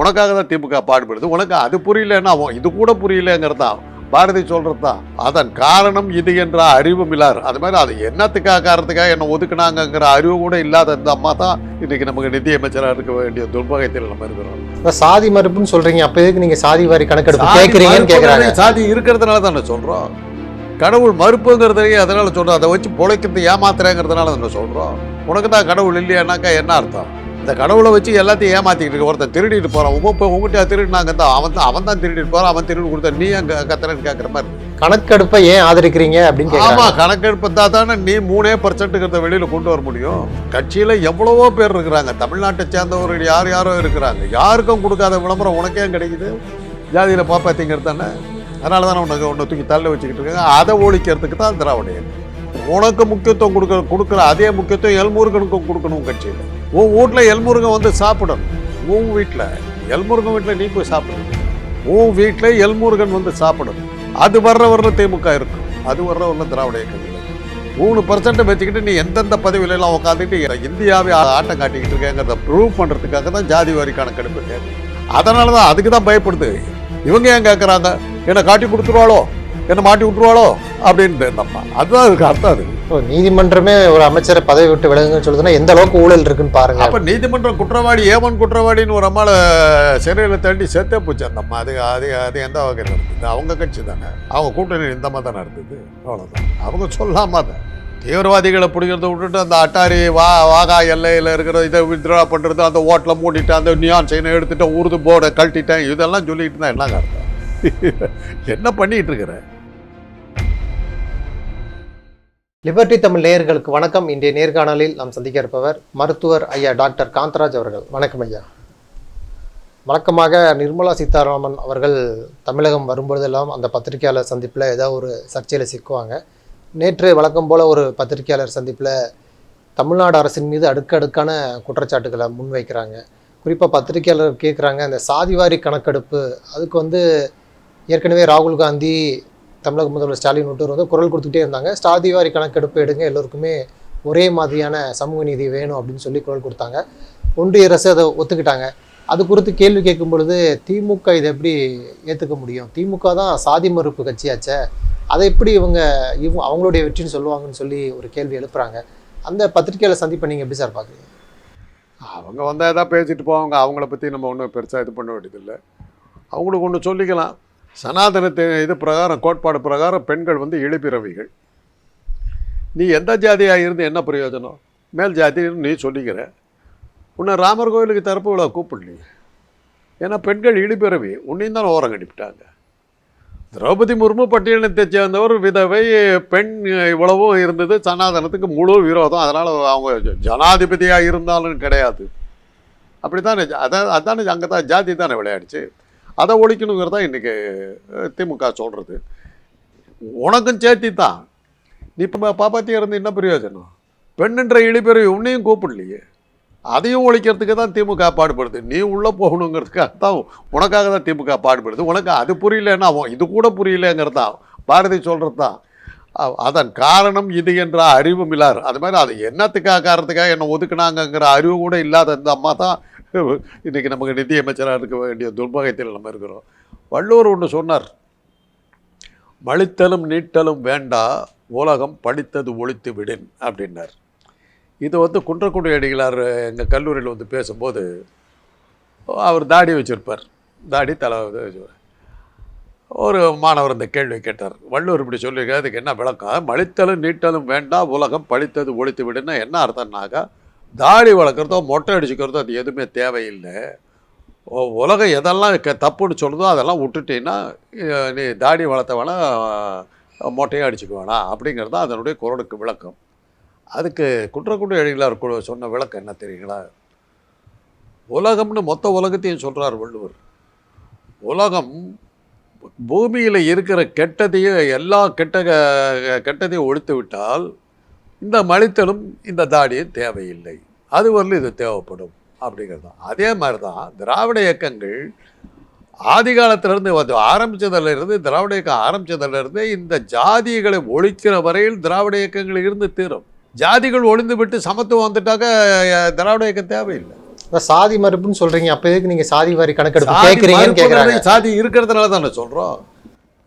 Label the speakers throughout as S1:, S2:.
S1: உனக்காக தான் திமுக பாடுபடுது. உனக்கு அது புரியலன்னா அவன் இது கூட புரியலங்கிறது தான். பாரதி சொல்றது தான். அதன் காரணம் இது என்ற அறிவும் இல்லார் அது மாதிரி அது என்னத்துக்காக காரணத்துக்காக என்ன ஒதுக்குனாங்கங்கிற அறிவு கூட இல்லாத இந்த அம்மா தான் இன்னைக்கு நமக்கு நிதியமைச்சராக இருக்க வேண்டிய துர்பாகத்தில் நம்ம இருக்கிறோம்.
S2: இப்ப சாதி மறுப்புன்னு சொல்றீங்க. அப்ப எதுக்கு நீங்க சாதி வாரி கணக்கெடுப்பு கேக்குறாங்க
S1: மறுப்புங்கிறது சாதி இருக்கிறதுனால தானே சொல்றோம். கடவுள் மறுப்புங்கிறதையே அதனால சொல்றோம். அதை வச்சு பொழைக்கிறது ஏமாத்துறேங்கிறதுனால தானே சொல்றோம். உனக்கு தான் கடவுள் இல்லையானாக்கா என்ன அர்த்தம்? இந்த கடவுளை வச்சு எல்லாத்தையும் ஏமாத்திக்கிட்டு இருக்க ஒருத்தன் திருடிட்டு போறான். உங்க இப்போ உங்ககிட்ட திருடினாங்க தான் அவன் தான் அவன் தான் திருடிட்டு போறான் அவன் திருடி கொடுத்த நீ அங்க கத்துறன்னு கேட்குற மாதிரி.
S2: கணக்கெடுப்பை ஏன் ஆதரிக்கிறீங்க அப்படின்னு
S1: ஆமா
S2: கேக்குறாங்க
S1: கணக்கெடுப்பு தான் தானே நீ மூணே பர்சன்ட்டுங்கிறத வெளியில கொண்டு வர முடியும். கட்சியில எவ்வளவோ பேர் இருக்கிறாங்க. தமிழ்நாட்டை சேர்ந்தவர்கள் யார் யாரோ இருக்கிறாங்க. யாருக்கும் கொடுக்காத விளம்பரம் உனக்கே ஏன் கிடைக்குது. ஜாதியில பாப்பாத்திங்கிறது தானே. அதனால தானே உனக்கு ஒன்று தூக்கி தள்ள வச்சுக்கிட்டு இருக்காங்க. அதை ஒழிக்கிறதுக்கு தான் திராவிட உனக்கு முக்கியத்துவம் கொடுக்க கொடுக்குற அதே முக்கியத்துவம் எல்முருகனுக்கும் கொடுக்கணும் கட்சியில். உன் வீட்டில் எல்முருகன் வந்து சாப்பிடணும். உன் வீட்டில் எல்முருகன் வீட்டில் நீ போய் சாப்பிடணும் உன் வீட்டில் எல்முருகன் வந்து சாப்பிடணும். அது வர்ற வரல திமுக இருக்கும். அது வர்ற வரல திராவிட இயக்கங்கள் மூணு பர்சன்ட் வச்சுக்கிட்டு நீ எந்தெந்த பதவியில எல்லாம் உட்காந்துட்டு இந்தியாவை ஆட்டம் காட்டிக்கிட்டு இருக்கேங்கிறத ப்ரூவ் பண்ணுறதுக்காக தான் ஜாதி வாரி கணக்கெடுப்பு அதனால தான் அதுக்கு தான் பயப்படுது. இவங்க ஏன் கேட்குறாங்க என்னை காட்டி கொடுத்துருவாளோ? என்னை மாட்டி விட்டுருவாளோ? அப்படின்ட்டு நம்ம அதுதான் அதுக்கு அர்த்தம் அது.
S2: இப்போ நீதிமன்றமே ஒரு அமைச்சரை பதவி விட்டு விலகுங்கன்னு சொல்லுதுன்னா எந்த அளவுக்கு ஊழல் இருக்குன்னு பாருங்க.
S1: அப்ப நீதிமன்றம் குற்றவாளி ஏவன் குற்றவாளின்னு ஒரு அம்மாவை சிறையில் தள்ளி செத்தே போச்சு அந்த அம்மா அது அது அது எந்த வகையில் இருந்தது அவங்க கட்சி தானே. அவங்க கூட்டணி இந்த மாதிரி தானே இருந்தது அவ்வளோதான் அவங்க சொல்லாம தான் தீவிரவாதிகளை பிடிக்கிறத விட்டுட்டு அந்த அட்டாரி வா வாகா எல்லையில் இருக்கிற இதை வித்ரா பண்ணுறது அந்த ஓட்டில் மூடிட்டு அந்த நியான் செயினை எடுத்துட்டு உருது போர்டை கழட்டிட்டேன். இதெல்லாம் சொல்லிட்டு இருந்தா என்னங்க அர்த்தம்? என்ன பண்ணிட்டு இருக்கிற?
S2: லிபர்டி தமிழ் நேயர்களுக்கு வணக்கம். இன்றைய நேர்காணலில் நாம் சந்திக்க இருப்பவர் மருத்துவர் ஐயா டாக்டர் காந்தராஜ் அவர்கள். வணக்கம் ஐயா. வழக்கமாக நிர்மலா சீதாராமன் அவர்கள் தமிழகம் வரும்பொழுதெல்லாம் அந்த பத்திரிகையாளர் சந்திப்பில் ஏதாவது ஒரு சர்ச்சையில் சிக்குவாங்க. நேற்று வழக்கம் போல் ஒரு பத்திரிகையாளர் சந்திப்பில் தமிழ்நாடு அரசின் மீது அடுக்கடுக்கான குற்றச்சாட்டுகளை முன்வைக்கிறாங்க. குறிப்பாக பத்திரிகையாளர் கேட்குறாங்க இந்த சாதிவாரி கணக்கெடுப்பு அதுக்கு வந்து ஏற்கனவே ராகுல் காந்தி தமிழக முதல்வர் ஸ்டாலின் உள்ளிட்டோர் வந்து குரல் கொடுத்துட்டே இருந்தாங்க. சாதிவாரி கணக்கெடுப்பு எடுங்க எல்லோருக்குமே ஒரே மாதிரியான சமூக நீதி வேணும் அப்படின்னு சொல்லி குரல் கொடுத்தாங்க. ஒன்றிய அரசு அதை ஒத்துக்கிட்டாங்க. அது குறித்து கேள்வி கேட்கும் பொழுது திமுக இதை எப்படி ஏற்றுக்க முடியும்? திமுக தான் சாதி மறுப்பு கட்சியாச்சே. அதை எப்படி இவங்க இவங்க அவங்களுடைய வெற்றின்னு சொல்லுவாங்கன்னு சொல்லி ஒரு கேள்வி எழுப்புறாங்க. அந்த பத்திரிகையில் சந்திப்பை நீங்கள் எப்படி சார் பார்க்குறீங்க?
S1: அவங்க வந்தால் ஏதாவது பேசிட்டு போவாங்க. அவங்கள பற்றி நம்ம ஒன்றும் பெருசாக இது பண்ண வேண்டியதில்லை. அவங்களுக்கு ஒன்று சொல்லிக்கலாம். சனாதனத்தை இது பிரகாரம் கோட்பாடு பிரகாரம் பெண்கள் வந்து இழிபிறவிகள். நீ எந்த ஜாதியாக இருந்து என்ன பிரயோஜனம்? மேல் ஜாதின்னு நீ சொல்லிக்கிற. உன்னை ராமர் கோயிலுக்கு தரப்பு இவ்வளோ கூப்பிடலையே. ஏன்னா பெண்கள் இழிபிறவி. உன்னையும் தான் ஓரம் கட்டிவிட்டாங்க. திரௌபதி முர்மு பட்டியலத்தை சேர்ந்தவர் விதவை பெண் இவ்வளவும் இருந்தது. சனாதனத்துக்கு முழு விரோதம். அதனால் அவங்க ஜனாதிபதியாக இருந்தாலும் கிடையாது. அப்படி தானே அதான் அதானே அங்கே தான் ஜாதி தானே விளையாடுச்சு. அதை ஒழிக்கணுங்கிறது தான் இன்றைக்கி திமுக சொல்கிறது உனக்கும் சேர்த்தி தான் நீ இப்போ பாப்பாத்தியாக இருந்து என்ன பிரயோஜனம்? பெண்ணுன்ற இழிபெரிய உன்னையும் கூப்பிடலையே. அதையும் ஒழிக்கிறதுக்கு தான் திமுக பாடுபடுது. நீ உள்ளே போகணுங்கிறதுக்காக தான் உனக்காக தான் திமுக பாடுபடுது. உனக்கு அது புரியலன்னா அவன் இது கூட புரியலங்கிறது? தான் பாரதி சொல்கிறது தான் அதன் காரணம் இது என்ற அறிவும் இல்லார் அது மாதிரி அது என்னத்துக்காக காரணத்துக்காக என்னை ஒதுக்குனாங்கங்கிற அறிவு கூட இல்லாத இந்த அம்மா தான் இன்றைக்கி நமக்கு நிதியமைச்சராக இருக்க வேண்டிய துர்பாகத்தில் நம்ம இருக்கிறோம். வள்ளுவர் ஒன்று சொன்னார் மழித்தலும் நீட்டலும் வேண்டா உலகம் படித்தது ஒழித்து விடின் அப்படின்னார். இது வந்து குன்றக்குடி அடிகளார் எங்கள் கல்லூரியில் வந்து பேசும்போது அவர் தாடி வச்சுருப்பார். தாடி தலை இது ஒரு மாணவர் இந்த கேள்வி கேட்டார். வள்ளுவர் இப்படி சொல்லியிருக்காரு அதுக்கு என்ன விளக்கம்? மழித்தலும் நீட்டலும் வேண்டாம் உலகம் படித்தது ஒழித்து விடுன்னா என்ன அர்த்தம்னாக்கா தாடி வளர்க்குறதோ மொட்டை அடிச்சுக்கிறதோ அது எதுவுமே தேவையில்லை. உலகம் எதெல்லாம் க தப்புன்னு சொல்லுதோ அதெல்லாம் விட்டுட்டீங்கன்னா நீ தாடி வளர்த்த வேணாம் மொட்டையை அடிச்சுக்க வேணாம் அப்படிங்கிறது தான் அதனுடைய குரலுக்கு விளக்கம். அதுக்கு குன்றக்குடி அடிகளார் குழு சொன்ன விளக்கம் என்ன தெரியுங்களா? உலகம்னு மொத்த உலகத்தையும் சொல்கிறார் வள்ளுவர். உலகம் பூமியில் இருக்கிற கெட்டதையும் எல்லா கெட்ட கெட்டதையும் ஒழித்து விட்டால் இந்த மழித்தலும் இந்த தாடியும் தேவையில்லை. அது வரலும் இது தேவைப்படும் அப்படிங்கிறது தான். அதே மாதிரி தான் திராவிட இயக்கங்கள் ஆதி காலத்திலிருந்து வந்து ஆரம்பிச்சதுல இருந்து திராவிட இயக்கம் ஆரம்பிச்சதுல இருந்து இந்த ஜாதிகளை ஒழிக்கிற வரையில் திராவிட இயக்கங்கள் இருந்து தீரும். ஜாதிகள் ஒழிந்து விட்டு சமத்துவம் வந்துட்டாக்க திராவிட இயக்கம் தேவையில்லை.
S2: சாதி மறுப்புன்னு சொல்றீங்க அப்ப எதுக்கு நீங்க சாதி வாரி கணக்கெடுப்பு
S1: சாதி இருக்கிறதுனால தானே சொல்கிறோம்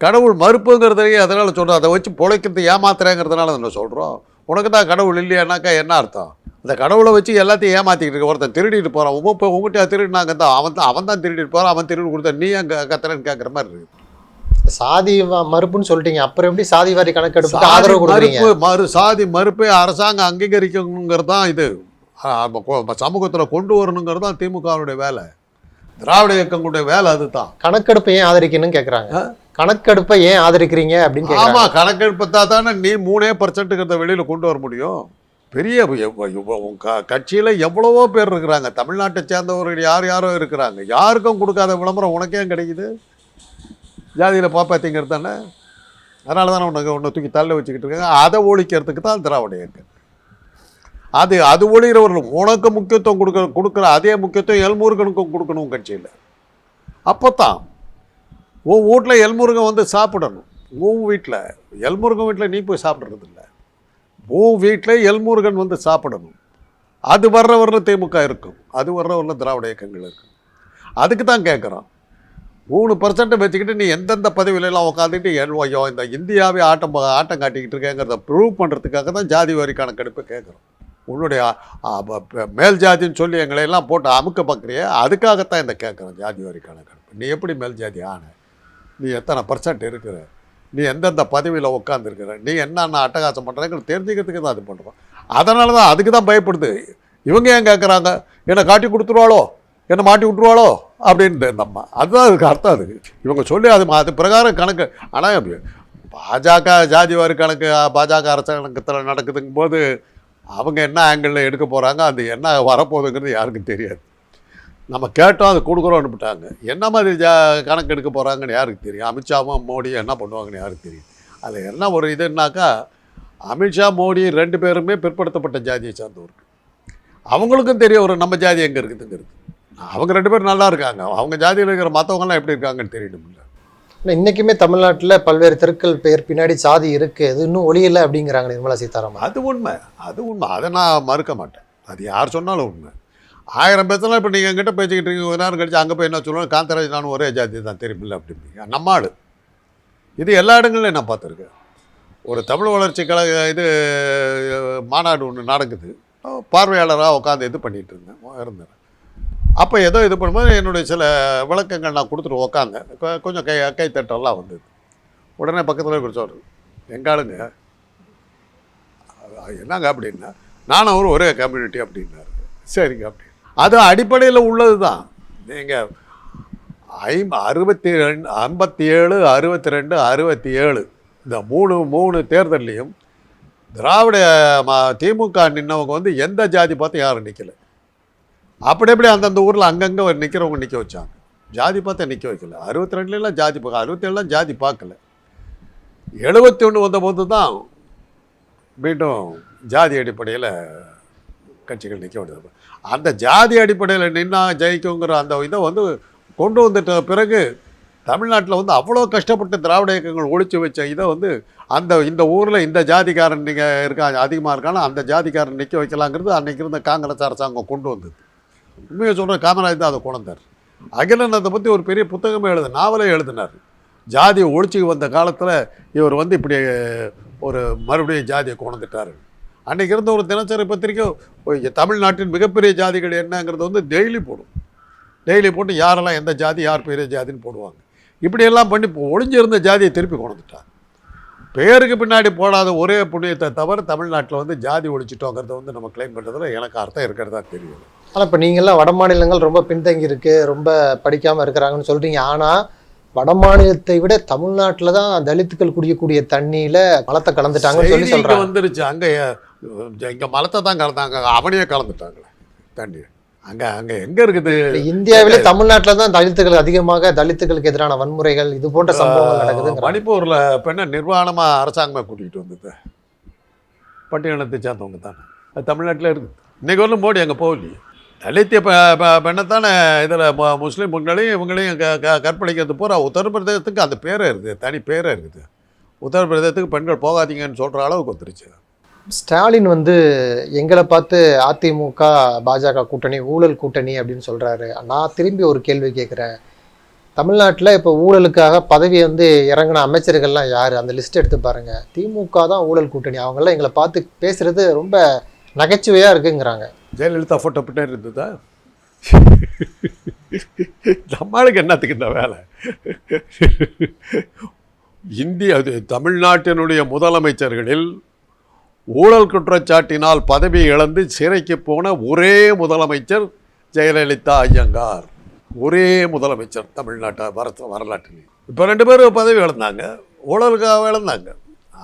S1: கடவுள் மறுப்புங்கிறதையே அதனால சொல்கிறோம் அதை வச்சு பொழைக்கிறது ஏமாத்துறேங்கிறதுனால தானே சொல்கிறோம் உனக்கு தான் கடவுள் இல்லையானாக்கா என்ன அர்த்தம்? அந்த கடவுளை வச்சு எல்லாத்தையும் ஏமாத்திக்கிட்டு இருக்க ஒருத்தன் திருடிட்டு போகிறான் உங்க இப்போ உங்கள்கிட்ட திருடினாங்க தான் அவன் தான் அவன் தான் திருடிட்டு போகிறான் அவன் திருடி கொடுத்தா நீ அங்கே கத்துறன்னு கேட்குற மாதிரி இருக்கு.
S2: சாதி மறுப்புன்னு சொல்லிட்டீங்க. அப்புறம் எப்படி சாதி வாரி கணக்கெடுப்புக்கு
S1: சாதி
S2: ஆதரவு கொடுக்குறீங்க?
S1: மறு சாதி மறுப்பை அரசாங்கம் அங்கீகரிக்கணுங்கிறது தான் இது. சமூகத்தில் கொண்டு வரணுங்கிறது தான் திமுகவுடைய வேலை. திராவிட இயக்கங்களுடைய வேலை அதுதான்.
S2: கணக்கெடுப்பை ஏன் ஆதரிக்கணும்னு கேக்குறாங்க. கணக்கெடுப்பை ஏன் ஆதரிக்கிறீங்க அப்படின்னு கேக்குறாங்க.
S1: ஆமா கணக்கெடுப்பத்தா தானே நீ மூணே பர்சன்ட்டுங்கிறத வெளியில கொண்டு வர முடியும். பெரிய க- கட்சியில எவ்வளவோ பேர் இருக்கிறாங்க. தமிழ்நாட்டை சேர்ந்தவர்கள் யார் யாரோ இருக்கிறாங்க. யாருக்கும் கொடுக்காத விளம்பரம் உனக்கே கிடைக்குது? ஜாதியில் பாப்பாத்திங்கிறது தானே? அதனால தானே உனக்கு ஒன்று தூக்கி தள்ள வச்சுக்கிட்டு இருக்காங்க. அதை ஒழிக்கிறதுக்கு தான் திராவிட இயக்கம். அது அது ஒழிகிறவர்கள் உனக்கு முக்கியத்துவம் கொடுக்க கொடுக்குற அதே முக்கியத்துவம் எல்முருகனுக்கும் கொடுக்கணும் கட்சியில். அப்போ தான் உன் வீட்டில் எல்முருகன் வந்து சாப்பிடணும். உன் வீட்டில் எல்முருகன் வீட்டில் நீ போய் சாப்பிட்றது இல்லை. உன் வீட்டில் எல்முருகன் வந்து சாப்பிடணும். அது வர்ற வர்ற திமுக இருக்கும். அது வர்ற வர்ற திராவிட இயக்கங்கள் இருக்கும். அதுக்கு தான் கேட்குறோம் மூணு பர்சன்ட்டை வச்சுக்கிட்டு நீ எந்தெந்த பதவியிலலாம் உட்காந்துட்டு எல் ஐயோ இந்த இந்தியாவே ஆட்டம் ஆட்டம் காட்டிக்கிட்டு இருக்கேங்கிறத ப்ரூவ் பண்ணுறதுக்காக தான் ஜாதி வாரி கணக்கெடுப்பு கேட்குறோம் உன்னுடைய மேல் ஜாதின்னு சொல்லி எங்களை எல்லாம் போட்டு அமுக்க பார்க்குறியே? அதுக்காகத்தான் இந்த கேட்குறோம் ஜாதி வாரி கணக்கெடுப்பு. நீ எப்படி மேல் ஜாதி ஆன? நீ எத்தனை பர்சன்ட் இருக்கிற? நீ எந்தெந்த பதவியில் உட்காந்துருக்கிற நீ என்னென்ன அட்டகாசம் பண்ணுறேங்கிற தெரிஞ்சுக்கிறதுக்கு தான் அது பண்ணுறோம் அதனால தான் அதுக்கு தான் பயப்படுது. இவங்க ஏன் கேட்குறாங்க? என்னை காட்டி கொடுத்துருவாளோ? என்னை மாட்டி விட்டுருவாளோ? அப்படின்ட்டு நம்ம. அதுதான் அதுக்கு அர்த்தம் அது. இவங்க சொல்லி அது அது பிரகாரம் கணக்கு. ஆனால் பாஜக ஜாதி வாரி கணக்கு பாஜக அரசாங்கத்தில் நடக்குதுங்கும் போது அவங்க என்ன ஆங்கிளில் எடுக்க போகிறாங்க அது என்ன வரப்போகுதுங்கிறது யாருக்கும் தெரியாது. நம்ம கேட்டோம் அது கொடுக்குறோம் அனுப்பிட்டாங்க. என்ன மாதிரி ஜா கணக்கு எடுக்க போகிறாங்கன்னு யாருக்கு தெரியும்? அமித்ஷாவும் மோடியும் என்ன பண்ணுவாங்கன்னு யாருக்கு தெரியும்? அதில் என்ன ஒரு இதுன்னாக்கா அமித்ஷா மோடி ரெண்டு பேருமே பிற்படுத்தப்பட்ட ஜாதியை சார்ந்தவர்கள். அவங்களுக்கும் தெரியும் ஒரு நம்ம ஜாதி எங்கே இருக்குதுங்கிறது. அவங்க ரெண்டு பேரும் நல்லா இருக்காங்க. அவங்க ஜாதியில் இருக்கிற மற்றவங்கலாம் எப்படி இருக்காங்கன்னு தெரியணும்ல.
S2: ஆனா இன்னைக்குமே தமிழ்நாட்டில் பல்வேறு தெருக்கள் பெயர் பின்னாடி சாதி இருக்கு. அது இன்னும் ஒளியல அப்படிங்கிறாங்க நிர்மலா சீதாராமன்.
S1: அது உண்மை. அது உண்மை. அதை நான் மறுக்க மாட்டேன். அது யார் சொன்னாலும் உண்மை. ஆயிரம் பேர்த்தெல்லாம் இப்போ நீங்கள் எங்கிட்ட பேசிக்கிட்டு இருக்கீங்க. ஒரு நேரம் கழிச்சு அங்கே போய் என்ன சொல்லுவோம் காந்தராஜ் நானும் ஒரே ஜாதி தான். தெரியுமில்ல அப்படிம்பீங்க. நம்ம ஆளு. இது எல்லா இடங்களிலும் நான் பார்த்துருக்கேன். ஒரு தமிழ் வளர்ச்சி கழக இது மாநாடு ஒன்று நடக்குது. பார்வையாளராக உட்காந்து இது பண்ணிகிட்டு இருந்தேன். இருந்தேன் அப்போ ஏதோ இது பண்ணும்போது என்னுடைய சில விளக்கங்கள் நான் கொடுத்துட்டு உக்காங்க இப்போ கொஞ்சம் கை கை தட்டெல்லாம் வந்தது. உடனே பக்கத்தில் இருக்கிற எங்காளுங்க அது என்னங்க? அப்படின்னா நானும் அவரும் ஒரே கம்யூனிட்டி அப்படின்னாரு. சரிங்க அப்படி அது அடிப்படையில் உள்ளது தான் நீங்கள் ஐம் அறுபத்தி ரெண்டு ஐம்பத்தி ஏழு அறுபத்தி ரெண்டு அறுபத்தி ஏழு இந்த மூணு மூணு தேர்தல்லையும் திராவிட ம திமுக நின்னவங்க வந்து எந்த ஜாதி பார்த்து யாரும் நிற்கல அப்படி எப்படி அந்தந்த ஊரில் அங்கங்கே நிற்கிறவங்க நிற்க வச்சாங்க. ஜாதி பார்த்தா நிற்க வைக்கல. அறுபத்தி ரெண்டுலாம் ஜாதி பார்க்க அறுபத்தேழுலாம் ஜாதி பார்க்கல. எழுபத்தி ஒன்று வந்தபோது தான் மீண்டும் ஜாதி அடிப்படையில் கட்சிகள் நிற்க வேண்டியது. அந்த ஜாதி அடிப்படையில் நின்னா ஜெயிக்குங்கிற அந்த இதை வந்து கொண்டு வந்துட்ட பிறகு தமிழ்நாட்டில் வந்து அவ்வளோ கஷ்டப்பட்டு திராவிட இயக்கங்கள் ஒழிச்சு வச்ச இதை வந்து அந்த இந்த ஊரில் இந்த ஜாதிக்காரன் நீங்கள் இருக்கா அதிகமாக இருக்கானா அந்த ஜாதிக்காரன் நிற்க வைக்கலாங்கிறது அன்றைக்கி இருந்த காங்கிரஸ் அரசாங்கம் கொண்டு வந்தது. உண்மையை சொல்கிற காமராஜ் தான் அதை கொண்டார் அகிலன் அதை பற்றி ஒரு பெரிய புத்தகமே எழுது நாவலே எழுதினார். ஜாதியை ஒழிச்சுக்கு வந்த காலத்தில் இவர் வந்து இப்படி ஒரு மறுபடியும் ஜாதியை கொண்டுட்டார் அன்றைக்கி இருந்த ஒரு தினசரி பத்திரிக்கை தமிழ்நாட்டின் மிகப்பெரிய ஜாதிகள் என்னங்கிறது வந்து டெய்லி போடும். டெய்லி போட்டு யாரெல்லாம் எந்த ஜாதி யார் பெரிய ஜாதின்னு போடுவாங்க. இப்படியெல்லாம் பண்ணி ஒழிஞ்சிருந்த ஒளிஞ்சிருந்த ஜாதியை திருப்பி கொண்டுட்டார் பேருக்கு பின்னாடி போடாத ஒரே புண்ணியத்தை தவிர தமிழ்நாட்டில் வந்து ஜாதி ஒழிச்சிட்டோங்கிறத வந்து நம்ம கிளைம் பண்ணுறதுல எனக்கு அர்த்தம் இருக்கிறதா தெரியுது.
S2: ஆனா இப்ப நீங்கெல்லாம் வட மாநிலங்கள் ரொம்ப பின்தங்கி இருக்கு ரொம்ப படிக்காம இருக்கிறாங்கன்னு சொல்றீங்க. ஆனா வட மாநிலத்தை விட தமிழ்நாட்டுல தான் தலித்துக்கள் குடிக்கக்கூடிய தண்ணியில மலத்தை கலந்துட்டாங்கன்னு சொல்லி சொல்றாங்க.
S1: வந்துருச்சு. அங்கே இங்கே மலத்தை தான் கலந்தாங்க. அவனையே கலந்துட்டாங்களே தண்ணி அங்கே அங்கே எங்கே இருக்குது?
S2: இந்தியாவிலே தமிழ்நாட்டுல தான் தலித்துகள் அதிகமாக தலித்துகளுக்கு எதிரான வன்முறைகள் இது போன்ற சம்பவங்கள் நடக்குதுங்கிறாங்க.
S1: மணிப்பூரில் பெண்ணை நிர்வாணமாக அரசாங்கமாக கூட்டிகிட்டு வந்தது பட்டியலத்தை சேர்ந்தவங்க தானே அது தமிழ்நாட்டில் இருக்குது இன்றைக்கி ஒன்றும் மோடி அங்கே போகலையே. தலித்திய பெண்ணைத்தானே இதில் முஸ்லீம் பெண்களையும் இவங்களையும் க க கற்பழிக்கிறது பூரா உத்தரப்பிரதேசத்துக்கு அந்த பேரே இருக்குது தனி பேரே இருக்குது. உத்தரப்பிரதேசத்துக்கு பெண்கள் போகாதீங்கன்னு சொல்கிற அளவுக்கு வந்துருச்சு.
S2: ஸ்டாலின் வந்து எங்களை பார்த்து அதிமுக பாஜக கூட்டணி ஊழல் கூட்டணி அப்படின்னு சொல்கிறாரு நான் திரும்பி ஒரு கேள்வி கேட்குறேன். தமிழ்நாட்டில் இப்போ ஊழலுக்காக பதவி வந்து இறங்கின அமைச்சர்கள்லாம் யார்? அந்த லிஸ்ட் எடுத்து பாருங்கள் திமுக தான் ஊழல் கூட்டணி. அவங்களாம் எங்களை பார்த்து பேசுகிறது ரொம்ப நகைச்சுவையாக இருக்குங்கிறாங்க.
S1: ஜெயலலிதா ஃபோட்டோ பின்னாடி இருந்ததா? நம்மளுக்கு என்னத்துக்கு இந்த வேலை? இந்திய அது தமிழ்நாட்டினுடைய முதலமைச்சர்களில் ஊழல் குற்றச்சாட்டினால் பதவி இழந்து சிறைக்கு போன ஒரே முதலமைச்சர் ஜெயலலிதா ஐயங்கார். ஒரே முதலமைச்சர் தமிழ்நாட்டை வர வரலாற்றில். இப்போ ரெண்டு பேரும் பதவி இழந்தாங்க ஊழலுக்காக இழந்தாங்க.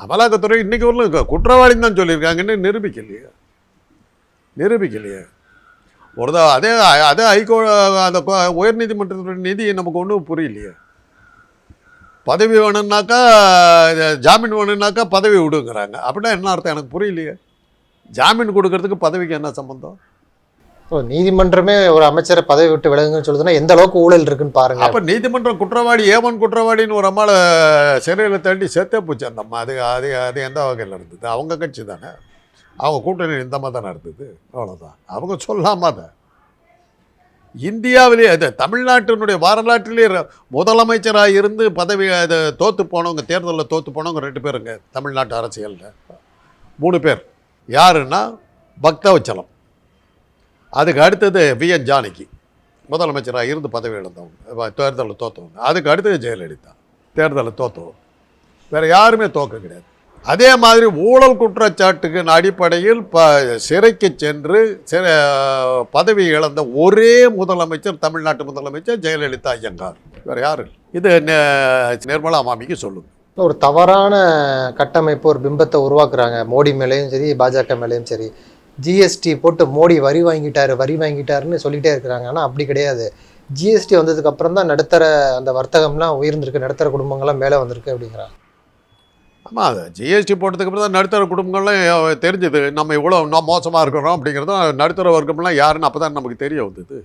S1: அமலாக்கத்துறை இன்னைக்கு ஒன்றும் குற்றவாளின்னு தான் சொல்லியிருக்காங்கன்னு நிரூபிக்கலையே. நிரூபிக்கலையே. ஒரு தான் அதே அதே ஹைகோ அந்த உயர்நீதிமன்றத்துடைய நிதி நமக்கு ஒன்றும் புரியலையே. பதவி வேணும்னாக்கா ஜாமீன் வேணும்னாக்கா பதவி விடுங்கிறாங்க. அப்படின்னா என்ன அர்த்தம்? எனக்கு புரியலையே. ஜாமீன் கொடுக்கறதுக்கு பதவிக்கு என்ன சம்பந்தம்?
S2: ஸோ நீதிமன்றமே ஒரு அமைச்சரை பதவி விட்டு விலகுங்கன்னு சொல்லுதுன்னா எந்த அளவுக்கு ஊழல் இருக்குன்னு பாருங்க.
S1: அப்போ நீதிமன்றம் குற்றவாளி ஏவன் குற்றவாளின்னு ஒரு அம்மாவை சிறையில் தள்ளி செத்தே போச்சு அந்த அம்மா. அது அது அது எந்த வகையில் இருந்தது? அவங்க கட்சி தானே. அவங்க கூட்டணி இந்த மாதிரி தானே இருந்தது. அவ்வளோதான் அவங்க சொல்லாம அதை. இந்தியாவிலே அது தமிழ்நாட்டினுடைய வரலாற்றிலே முதலமைச்சராக இருந்து பதவி அதை தோற்று போனவங்க தேர்தலில் தோற்று போனவங்க ரெண்டு பேருங்க தமிழ்நாட்டு அரசியலில். மூணு பேர். யாருன்னா பக்தவச்சலம். அதுக்கு அடுத்தது வி என் ஜானகி. முதலமைச்சராக இருந்து பதவி இழந்தவங்க தேர்தலில் தோற்றவங்க அதுக்கு அடுத்தது ஜெயலலிதா. தேர்தலில் தோற்றவங்க வேறு யாருமே தோக்க கிடையாது. அதே மாதிரி ஊழல் குற்றச்சாட்டுகளின் அடிப்படையில் ப சிறைக்கு சென்று சிறை பதவி இழந்த ஒரே முதலமைச்சர் தமிழ்நாட்டு முதலமைச்சர் ஜெயலலிதா ஐயங்கார். வேறு யார் இது நிர்மலா மாமிக்கு சொல்லுங்க.
S2: ஒரு தவறான கட்டமைப்பு ஒரு பிம்பத்தை உருவாக்குறாங்க. மோடி மேலேயும் சரி பாஜக மேலேயும் சரி. ஜிஎஸ்டி போட்டு மோடி வரி வாங்கிட்டாரு வரி வாங்கிட்டாருன்னு சொல்லிகிட்டே இருக்கிறாங்க. ஆனால் அப்படி கிடையாது. ஜிஎஸ்டி வந்ததுக்கப்புறம் தான் நடுத்தர அந்த வர்த்தகம்லாம் உயர்ந்திருக்கு. நடுத்தர குடும்பங்கள்லாம் மேலே வந்திருக்கு அப்படிங்கிறாங்க.
S1: ஆமாம் அது ஜிஎஸ்டி போட்டதுக்கு அப்புறம் தான் நடுத்தர குடும்பங்கள்லாம் தெரிஞ்சுது. நம்ம இவ்வளோ இன்னும் மோசமாக இருக்கிறோம் அப்படிங்கிறதும் நடுத்தர வர்க்கம்லாம் யாருன்னு அப்போ தான் நமக்கு தெரிய வந்தது.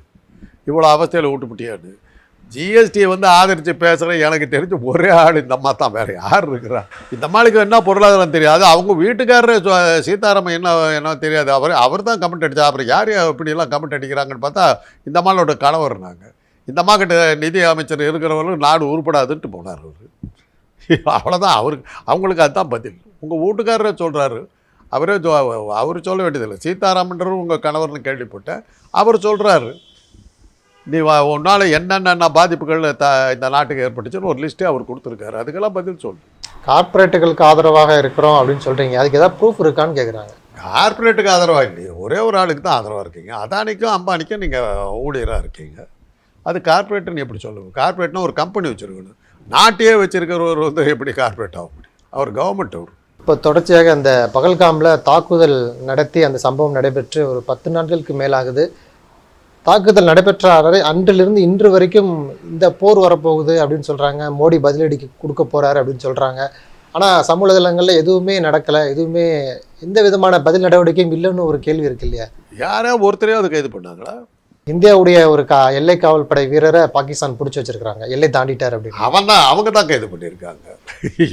S1: இவ்வளோ அவஸ்தையில் விட்டுப்பிட்டியான்னு ஜிஎஸ்டியை வந்து ஆதரித்து பேசுகிற எனக்கு தெரிஞ்ச ஒரே ஆள் இந்த அம்மா தான். வேறு யார் இருக்கிறா? இந்த அம்மாளுக்கு என்ன பொருளாதாரம் தெரியாது. அவங்க வீட்டுக்காரர் சொ- சீதாராமன் என்ன என்ன தெரியாது. அவர் அவர் தான் கமெண்ட் அடித்தா அப்புறம் யார் இப்படிலாம் கமெண்ட் அடிக்கிறாங்கன்னு பார்த்தா இந்த அம்மாளோட கணவர் நாங்கள் இந்த அம்மா கிட்ட நிதி அமைச்சர் இருக்கிறவங்களும் நாடு உருப்படாதுன்ட்டு போனார் அவர். அவ்வளோதான் அவருக்கு அவங்களுக்கு அதுதான் பதில். உங்கள் வீட்டுக்காரரே சொல்கிறாரு அவரே சொ அவர் சொல்ல வேண்டியதில்லை. சீதாராமன்றவர் உங்கள் கணவர்னு கேள்விப்பட்டேன். அவர் சொல்கிறாரு நீ வா- உன்னால் என்னென்ன பாதிப்புகள் த இந்த நாட்டுக்கு ஏற்பட்டுச்சுன்னு ஒரு லிஸ்ட்டே அவர் கொடுத்துருக்காரு. அதுக்கெல்லாம் பதில் சொல்லு.
S2: கார்ப்பரேட்டுகளுக்கு ஆதரவாக இருக்கிறோம் அப்படின்னு சொல்றீங்க. அதுக்கு ஏதாவது ப்ரூஃப் இருக்கான்னு கேட்குறாங்க
S1: கார்ப்பரேட்டுக்கு ஆதரவாக இல்லையே. ஒரே ஒரு ஆளுக்கு தான் ஆதரவாக இருக்கீங்க. அதானிக்கும் அம்பானிக்கும் நீங்கள் ஊழியராக இருக்கீங்க. அது கார்ப்பரேட்டுன்னு எப்படி சொல்லுங்க? கார்ப்பரேட்னா ஒரு கம்பெனி வச்சுருக்கணும். நாட்டையே வச்சிருக்கிறவர் வந்து எப்படி கார்ப்பரேட் ஆக முடியும்? அவர் கவர்மெண்ட் அவர்.
S2: இப்போ தொடர்ச்சியாக அந்த பகல்காமில் தாக்குதல் நடத்தி அந்த சம்பவம் நடைபெற்று ஒரு பத்து நாட்களுக்கு மேலாகுது. தாக்குதல் நடைபெற்ற அறை அன்றிலிருந்து இன்று வரைக்கும் இந்த போர் வரப்போகுது அப்படின்னு சொல்கிறாங்க மோடி பதிலடி கொடுக்க போகிறாரு அப்படின்னு சொல்கிறாங்க ஆனால் சமூக வலைதளங்களில் எதுவுமே நடக்கலை. எதுவுமே எந்த விதமான பதில் நடவடிக்கையும் இல்லைன்னு ஒரு கேள்வி இருக்கு இல்லையா?
S1: யாரோ ஒருத்தரையும் அது கைது பண்ணாங்களா?
S2: இந்தியாவுடைய ஒரு கா எல்லை காவல் படை வீரரை பாகிஸ்தான் பிடிச்சி வச்சிருக்காங்க எல்லை தாண்டிட்டார் அப்படின்னு.
S1: அவன் தான் அவங்க தான் கைது பண்ணியிருக்காங்க.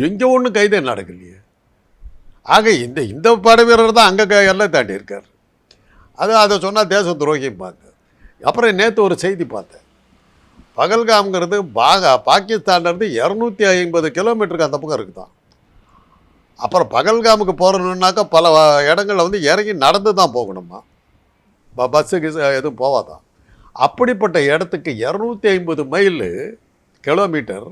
S1: இங்கே ஒன்றும் கைது நடக்கலையே? ஆக இந்த இந்த படை வீரர் தான் அங்கே எல்லை தாண்டி இருக்கார். அது அதை சொன்னால் தேச துரோகிம்பாங்க அப்புறம் நேற்று ஒரு செய்தி பார்த்தேன். பகல்காம்ங்கிறது பாகா பாகிஸ்தான்லேருந்து இரநூத்தி ஐம்பது கிலோமீட்டருக்கு அந்த பக்கம் இருக்குதான். அப்புறம் பகல்காமுக்கு போகிறணுன்னாக்கா பல இடங்களில் வந்து இறங்கி நடந்து தான் போகணுமா? பஸ்ஸுக்கு பஸ்ஸு கிஸ் எதுவும் போவாதான் அப்படிப்பட்ட இடத்துக்கு இரநூத்தி ஐம்பது மைல் கிலோமீட்டர்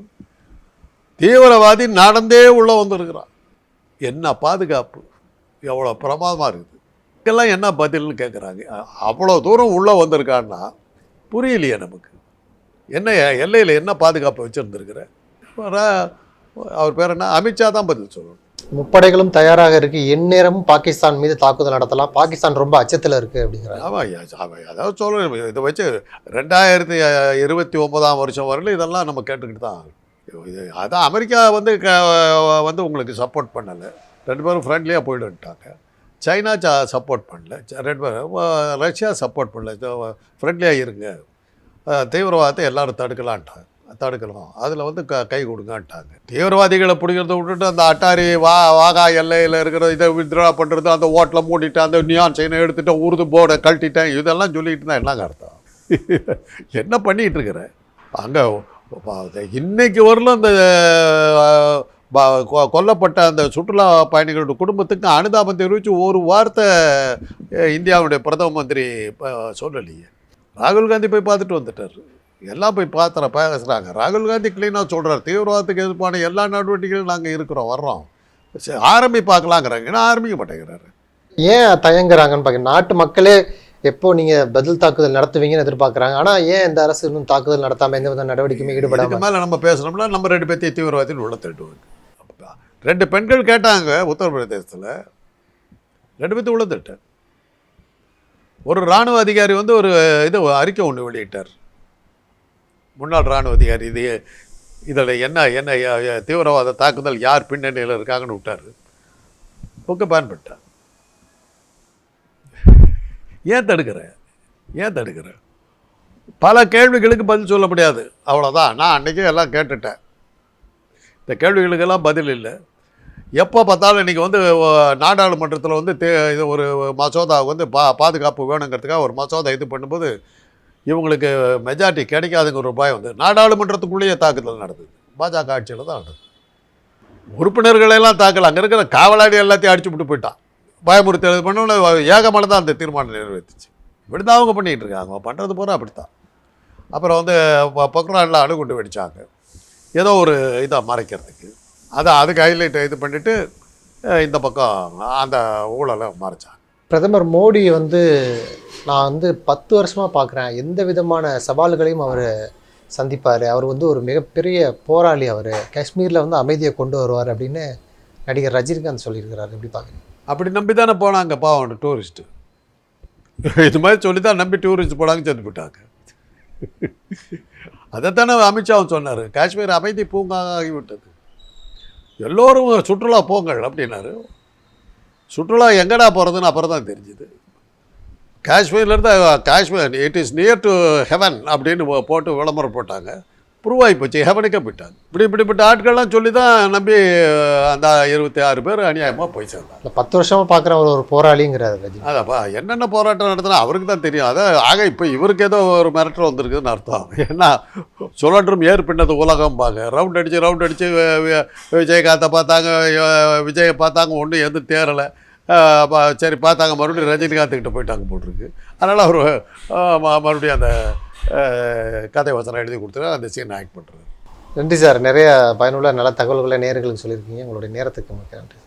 S1: தீவிரவாதி நடந்தே உள்ளே வந்திருக்கிறான். என்ன பாதுகாப்பு? எவ்வளோ பிரமாதமாக இருக்குது. இதுக்கெல்லாம் என்ன பதில்னு கேட்குறாங்க அவ்வளோ தூரம் உள்ளே வந்திருக்கான்னா புரியலையே நமக்கு. என்ன எல்லையில் என்ன பாதுகாப்பு வச்சுருந்துருக்குற? அவர் பேர் என்ன? அமித்ஷா தான் பதில் சொல்லணும்.
S2: முப்படைகளும் தயாராக இருக்கு. எந்நேரமும் பாகிஸ்தான் மீது தாக்குதல் நடத்தலாம். பாகிஸ்தான் ரொம்ப அச்சத்தில் இருக்கு அப்படிங்கிறாங்க
S1: ஆமாம் அதாவது சொல்லணும் இதை வச்சு ரெண்டாயிரத்தி இருபத்தி ஒன்பதாம் வருஷம் வரல இதெல்லாம் நம்ம கேட்டுக்கிட்டு தான் இது அதான் அமெரிக்கா வந்து க வந்து உங்களுக்கு சப்போர்ட் பண்ணலை. ரெண்டு பேரும் ஃப்ரெண்ட்லியாக போயிடுன்ட்டாங்க. சைனா ச சப்போர்ட் பண்ணல. ச- ரெண்டு பேரும் ரஷ்யா சப்போர்ட் பண்ணல. ஃப்ரெண்ட்லியாக இருங்க. தீவிரவாதத்தை எல்லோரும் தடுக்கலான்ட்டாங்க. தடுக்கலாம் அதில் வந்து க கை கொடுங்கன்ட்டாங்க. தீவிரவாதிகளை பிடிக்கிறத விட்டுட்டு அந்த அட்டாரி வா வாகா எல்லையில் இருக்கிற இதை வித்ரா பண்ணுறது அந்த ஓட்டில் மூடிட்டு அந்த நியான் செயினை எடுத்துட்டேன் உருது போர்டை கழட்டிட்டேன். இதெல்லாம் சொல்லிட்டு தான் என்னங்க அர்த்தம்? என்ன பண்ணிகிட்டு இருக்கிற? அங்கே இன்னைக்கு வரலும் அந்த ப- கொல்லப்பட்ட அந்த சுற்றுலா பயணிகளோட குடும்பத்துக்கு அனுதாபம் தெரிவித்து ஒரு வார்த்தை இந்தியாவுடைய பிரதம மந்திரி இப்போ சொல்லலையே. ராகுல் காந்தி போய் பார்த்துட்டு வந்துட்டார். எல்லாம் போய் பார்த்துற பேசுகிறாங்க ராகுல் காந்தி க்ளீனாக சொல்கிறார் தீவிரவாதத்துக்கு எதிர்ப்பான எல்லா நடவடிக்கைகளும் நாங்கள் இருக்கிறோம் வர்றோம். சரி, ஆரம்பி பார்க்கலாங்கிறாங்க. ஏன்னா ஆரம்பிக்க மாட்டேங்கிறாரு?
S2: ஏன் தயங்குறாங்கன்னு பார்க்க நாட்டு மக்களே எப்போ நீங்க பதில் தாக்குதல் நடத்துவீங்கன்னு எதிர்பார்க்கறாங்க. ஆனா ஏன் இந்த அரசு இன்னும் தாக்குதல் நடத்தாம எந்த வித நடவடிக்கையுமே
S1: இதுக்கு
S2: ஈடுபடாம?
S1: மேலே நம்ம பேசுனோம்னா நம்ம ரெண்டு பேர்த்தையும் தீவிரவாதின்னு உள்ள தட்டுவாங்க. ரெண்டு பெண்கள் கேட்டாங்க உத்தரப்பிரதேசத்தில். ரெண்டு பேர்த்தையும் உள்ள ஒரு இராணுவ அதிகாரி வந்து ஒரு இது அறிக்கை ஒன்று வெளியிட்டார். முன்னாள் இராணுவ அதிகாரி இது இதில் என்ன என்ன தீவிரவாத தாக்குதல் யார் பின்னணியில் இருக்காங்கன்னு விட்டார். புக்கை பேன் பண்ணிட்டார். ஏன் தடுக்கிற? ஏன் தடுக்கிற? பல கேள்விகளுக்கு பதில் சொல்ல முடியாது. அவ்வளோதான் நான் அன்றைக்கே எல்லாம் கேட்டுட்டேன். இந்த கேள்விகளுக்கெல்லாம் பதில் இல்லை. எப்போ பார்த்தாலும் இன்றைக்கி வந்து நாடாளுமன்றத்தில் வந்து தே இது ஒரு மசோதாவுக்கு வந்து பா பாதுகாப்பு வேணுங்கிறதுக்காக ஒரு மசோதா இது பண்ணும்போது இவங்களுக்கு மெஜாரிட்டி கிடைக்காதுங்கிற ஒரு பயம் வந்து நாடாளுமன்றத்துக்குள்ளேயே தாக்குதல் நடந்தது. பாஜக ஆட்சியில் தான் நடந்தது. உறுப்பினர்களெல்லாம் தாக்கல. அங்கே இருக்கிற காவலாடி எல்லாத்தையும் அடிச்சு விட்டு போயிட்டான். பயமுறுத்தல் பண்ணோன்னு ஏகமான தான் அந்த தீர்மானம் நிறைவேற்றுச்சு. இப்படி தான் அவங்க பண்ணிகிட்டு இருக்காங்க. அவங்க பண்ணுறது பூரா அப்படித்தான். அப்புறம் வந்து பொ- பொக்ரானில் அணுகுண்டு வெடிச்சாங்க. ஏதோ ஒரு இதை மறைக்கிறதுக்கு. அதை அதுக்கு ஹைலைட்டை இது பண்ணிவிட்டு இந்த பக்கம் அந்த ஊழலை மறைச்சாங்க.
S2: பிரதமர் மோடி வந்து நான் வந்து பத்து வருஷமாக பார்க்குறேன். எந்த விதமான சவால்களையும் அவர் சந்திப்பார். அவர் வந்து ஒரு மிகப்பெரிய போராளி அவர். காஷ்மீரில் வந்து அமைதியை கொண்டு வருவார் அப்படின்னு நடிகர் ரஜினிகாந்த் சொல்லியிருக்கிறார். எப்படி பார்க்குறீங்க?
S1: அப்படி நம்பி தானே போனாங்க பாவம் டூரிஸ்ட்டு இது மாதிரி சொல்லி தான் நம்பி டூரிஸ்ட் போனாங்க செத்து போட்டாங்க அதைத்தானே அமித்ஷாவும் சொன்னார். காஷ்மீர் அமைதி பூங்கா ஆகிவிட்டது. எல்லோரும் சுற்றுலா போங்கள் அப்படின்னாரு. சுற்றுலா எங்கடா போகிறதுன்னு அப்புறம் தான் தெரிஞ்சுது. காஷ்மீர்லேருந்து Kashmir it is near to heaven அப்படின்னு போட்டு விளம்பரம் போட்டாங்க. ப்ரூவ் ஆகி போச்சு ஹெவனுக்கே போயிட்டாங்க. இப்படி இப்படிப்பட்ட ஆட்கள்லாம் சொல்லி தான் நம்பி அந்த இருபத்தி ஆறு பேர் அநியாயமாக போய் சேர்ந்தாங்க.
S2: பத்து வருஷமா பார்க்குற அவர் ஒரு போராளிங்கிறார்
S1: அதாப்பா என்னென்ன போராட்டம் நடத்தினா அவருக்கு தான் தெரியும். அதான் ஆக இப்போ இவருக்கு ஏதோ ஒரு மிரட்டல் வந்திருக்குதுன்னு அர்த்தம். ஏன்னா சுழன்றும் ஏர் பின்னது உலகம் பாங்க ரவுண்ட் அடித்து ரவுண்ட் அடித்து விஜயகாந்தை பார்த்தாங்க விஜயை பார்த்தாங்க ஒன்றும் எதுவும் தேரலை சரி பார்த்தாங்க. மறுபடியும் ரஜினிகாந்த்கிட்ட போயிட்டாங்க போட்டிருக்கு. அதனால் அவர் மறுபடியும் அந்த கதை வசனம் எழுதி கொடுத்துரு அந்த சீன் ஆக்ட் பண்ணுறாரு
S2: நன்றி சார். நிறைய பயனுள்ள நல்ல தகவல்களை நேர்களுக்கு சொல்லியிருக்கீங்க. உங்களுடைய நேரத்துக்கு மிக்க நன்றி